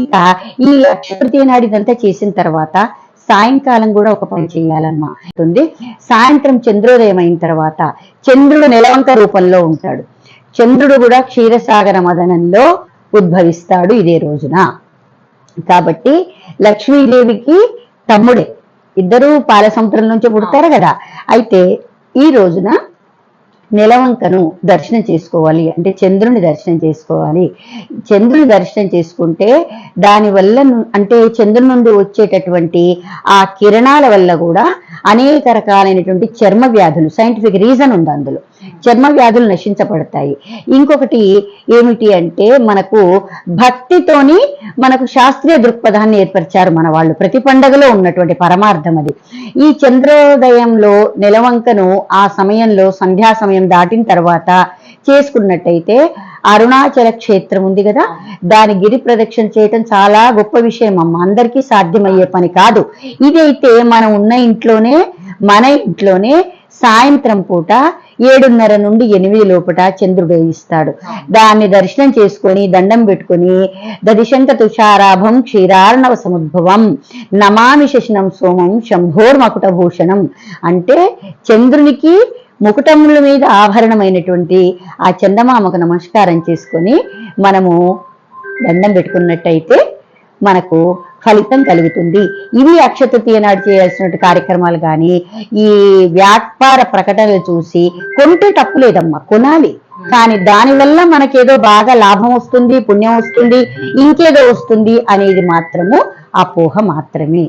ఇక ఈ అక్షయ తృతీయ నాడు ఇదంతా చేసిన తర్వాత సాయంకాలం కూడా ఒక పని ఉంటుంది. సాయంత్రం చంద్రోదయం అయిన తర్వాత చంద్రుడు నెలవంక రూపంలో ఉంటాడు. చంద్రుడు కూడా క్షీరసాగర మదనంలో ఉద్భవిస్తాడు ఇదే రోజున. కాబట్టి లక్ష్మీదేవికి తమ్ముడే. ఇద్దరు పాల సముద్రం నుంచి పుడతారు కదా. అయితే ఈ రోజున నిలవంకను దర్శనం చేసుకోవాలి. అంటే చంద్రుని దర్శనం చేసుకోవాలి. చంద్రుని దర్శనం చేసుకుంటే దాని వల్ల అంటే చంద్రుని నుండి వచ్చేటటువంటి ఆ కిరణాల వల్ల కూడా అనేక రకాలైనటువంటి చర్మ వ్యాధులు సైంటిఫిక్ రీజన్ ఉంది అందులో. చర్మ వ్యాధులు నశించబడతాయి. ఇంకొకటి ఏమిటి అంటే మనకు భక్తితోని మనకు శాస్త్రీయ దృక్పథాన్ని ఏర్పరిచారు మన వాళ్ళు. ప్రతి పండగలో ఉన్నటువంటి పరమార్థం అది. ఈ చంద్రోదయంలో నెలవంకను ఆ సమయంలో సంధ్యా సమయం దాటిన తర్వాత చేసుకున్నట్టయితే అరుణాచల క్షేత్రం ఉంది కదా. దాని గిరి ప్రదక్షిణ చేయటం చాలా గొప్ప విషయం అమ్మ. అందరికీ సాధ్యమయ్యే పని కాదు. ఇదైతే మనం ఉన్న ఇంట్లోనే మన ఇంట్లోనే సాయంత్రం పూట ఏడున్నర నుండి ఎనిమిది లోపట చంద్రుడు ఇస్తాడు. దాన్ని దర్శనం చేసుకొని దండం పెట్టుకుని దదిశంక తుషారాభం క్షీరార్ణవ సముద్భవం నమామి శశినం సోమం శంభోర్మకుట భూషణం అంటే చంద్రునికి ముకుటముల మీద ఆభరణమైనటువంటి ఆ చందమామకు నమస్కారం చేసుకొని మనము దండం పెట్టుకున్నట్టయితే మనకు ఫలితం కలుగుతుంది. ఇవి అక్షతృతీయ నాడు చేయాల్సిన కార్యక్రమాలు కానీ ఈ వ్యాపార ప్రకటనలు చూసి కొంటే తప్పు లేదమ్మా కొనాలి. కానీ దానివల్ల మనకేదో బాగా లాభం వస్తుంది పుణ్యం వస్తుంది ఇంకేదో వస్తుంది అనేది మాత్రము అపోహ మాత్రమే.